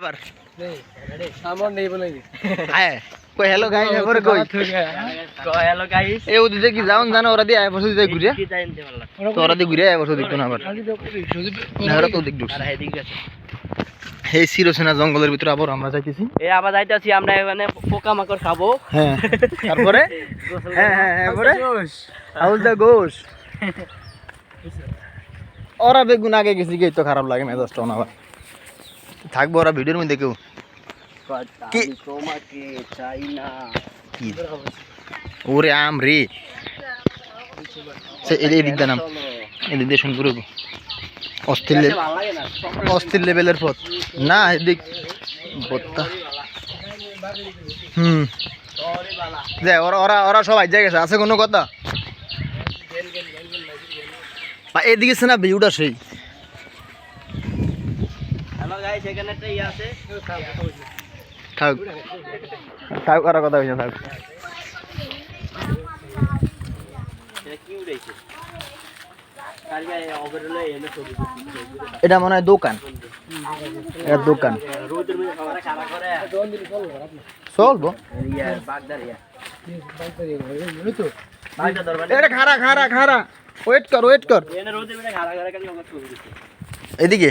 আবার। আমার নেই বলে আয় কই হ্যালো গাইস এবারে কই? হ্যালো গাইস এই ওদিকে কি যাওন জানো ওরা দিয়ে আয় বসে দিয়ে ঘুরে তো ওরা দিয়ে ঘুরে আয় দেখতো না আবার। ওরা তো দেখ ঢুকছে। এই শিরোসেনা জঙ্গলের ভিতরে আবার আমরা যাইতেছি। এই আবার যাইতেছি আমরা এখানে পোকা মাকড় খাব। হ্যাঁ তারপরে? হ্যাঁ হ্যাঁ হ্যাঁ হাউস দা গোস ওরা বেগুন আগে গেছি গিয়ে তো খারাপ লাগে মেজাজটা না আবার। থাকব ওরা ভিডিওর মধ্যে কেউ। ওরে আম রে সে এই দিক নাম। এই দিক দিয়ে শুন করব অস্থির অস্থির লেভেলের পথ। না এদিক পথটা হুম। যে ওরা ওরা ওরা সবাই জায়গা গেছে। আছে কোনো কথা? এদিকে না ভিউটা সেই হ্যালো গাইস এখানে একটা ইয়ে আছে থাক। থাক ওরা কথা হয়েছে থাক। এটা মনে হয় দোকান। এটা দোকান। চলবো। ইয়া ইয়া। এটা খারা খারা খারা ওয়েট কর ওয়েট কর। এদিকে।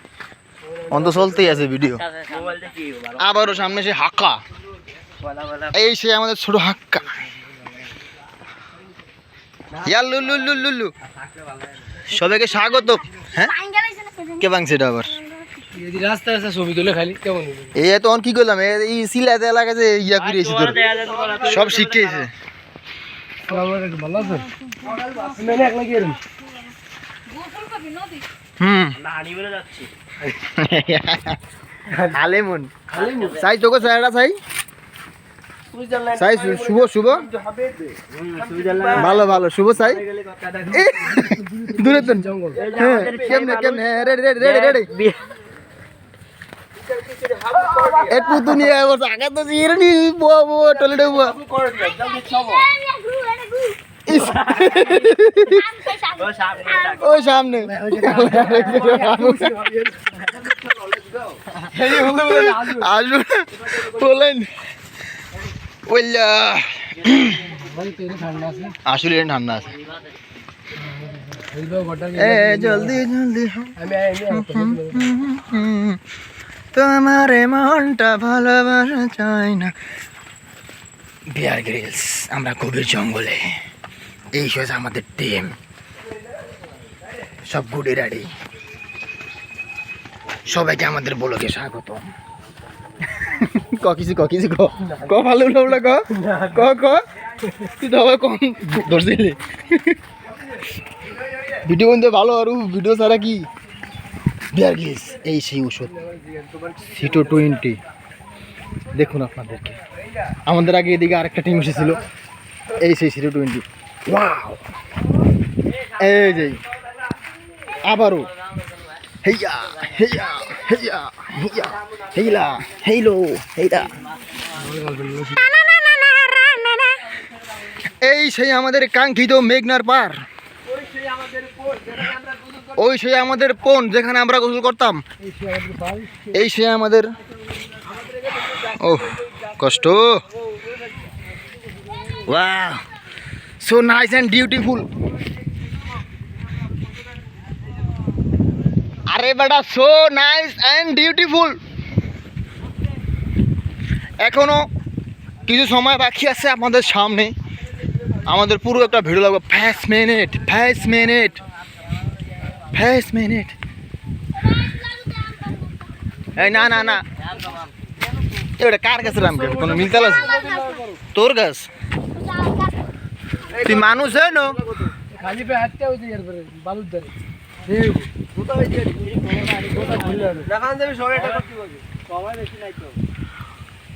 অন্ত চলতেই আছে ভিডিও আবারও সামনে সে হাক্কা। এই সে আমাদের ছোট হাক্কা। লুলু সবাইকে স্বাগত। হ্যাঁ? কে ভাঙছে এটা আবার? এই তখন কি করলাম? এই- সিলাতে ইয়া তোর সব ভালো আছে মেনে গিয়ে হুম। যাচ্ছি। আলেমন সাই তোকে সাইডা সাই? সাই শু- শুভ শুভ। ভালো ভালো। শুভ সাই। দূরে তো হ্যাঁ, কেমনে কেমনে? হ্যাঁ, রেডি রেডি রেডি রেডি একটু দুনিয়া বস আগে তো জিরে নি বো বো টলে বো ইস, ও সামনে থাক। ওই সামনে আসুন বলেন আছে আসলে ঠান্ডা আছে জলদি জলদি তোমার মনটা ভালোবাসা চাই না বিয়ার গ্রিলস আমরা গভীর জঙ্গলে। এই হচ্ছে আমাদের টিম সব গুডি রাডি সবাইকে আমাদের বলোকে স্বাগত ক, কিছু ক কিছু ক। ক ভালো লাগল ক? ক ক? তুই তো আবার কম ধরছিলি। ভিডিও বলতে ভালো, আর ভিডিও ছাড়া কি? বিয়ার গ্রিলস এই সেই ওষুধ। সিটো টোয়েন্টি দেখুন আপনাদেরকে। আমাদের আগে এদিকে আরেকটা টিম এসেছিল। এই সেই সিটো টোয়েন্টি ওয়াও এই যে, আবারও। হেইয়া হেইয়া হেইয়া হেইয়া, হেইলা, হেইলো এই সেই আমাদের কাঙ্ক্ষিত মেঘনার পার ওই সেই আমাদের পন যেখানে আমরা গোসল করতাম। এই সে আমাদের ও কষ্ট। Wow. So nice and beautiful আরে বেটা সো নাইস অ্যান্ড বিউটিফুল এখনও কিছু সময় বাকি আছে আমাদের সামনে। আমাদের পুরো একটা ভিডিও লাগবে। ফ্যাস মিনিট ফ্যাস মিনিট ফ্যাস মিনিট এই না না না। এটা কার কাছে রাম কোনো মিলতাল আছে? তোর গাছ তুই মানুষ হয় না। খালি পে হাঁটতে হইছে এর পরে বালুর ধারে। দেখান দেবে সবাই এটা করতে পারবে। সবাই বেশি নাই তো।